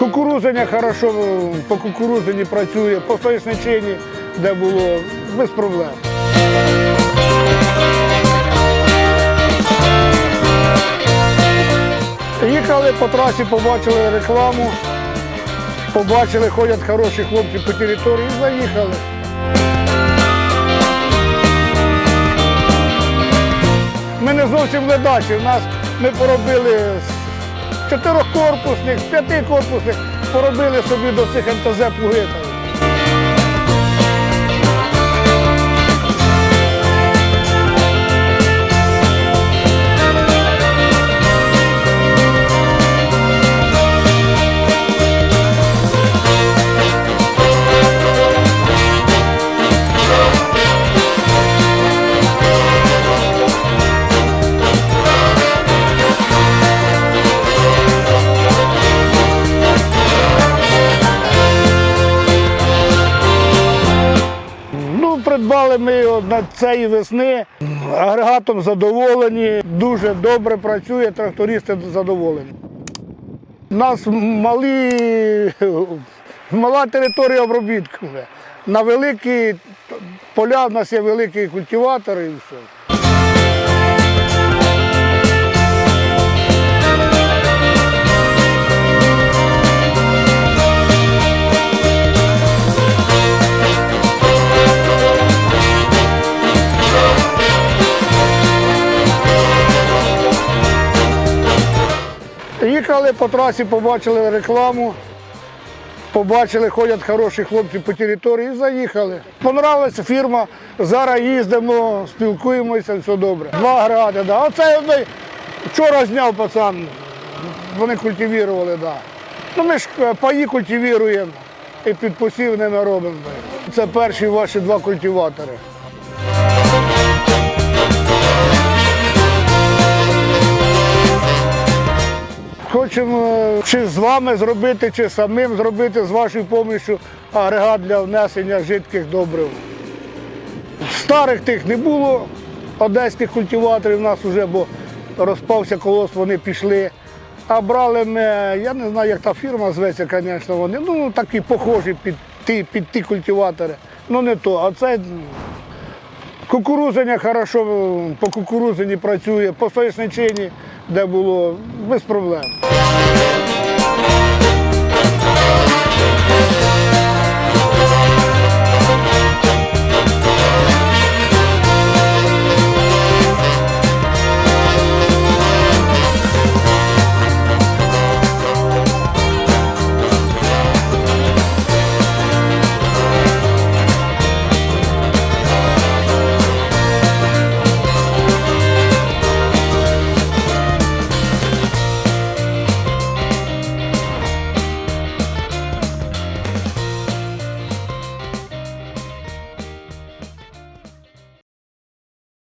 Кукурузення хорошо, по кукурузині працює, по соєшничині, де було, без проблем. Їхали по трасі, побачили рекламу, побачили, ходять хороші хлопці по території і заїхали. Ми не зовсім ледачі. У нас ми поробили чотирьохкорпусних, п'ятикорпусних, поробили собі до цих МТЗ придбали ми його на цієї весни. Агрегатом задоволені, дуже добре працює, трактористи задоволені. У нас малі, мала територія обробітку. На великі поля в нас є великі культиватори і все. Їхали по трасі, побачили рекламу, побачили, ходять хороші хлопці по території і заїхали. Понравилася фірма, зараз їздимо, спілкуємося, все добре. Два агрегати, да. Оце вчора зняв пацан, вони культивували, да. Ну ми ж е, паї культивуємо і під посів ними робимо. Це перші ваші два культиватори. Хочемо чи з вами зробити, чи самим зробити з вашою допомогою агрегат для внесення жидких добрив. Старих тих не було, одеських культиваторів у нас вже, бо розпався колос, вони пішли. А брали ми, я не знаю, як та фірма зветься, звісно, вони, ну такі похожі під ті, під ті культиватори. Ну не то. А це м, кукурузення хорошо, по кукурузині працює, по соєшничині, де було, без проблем.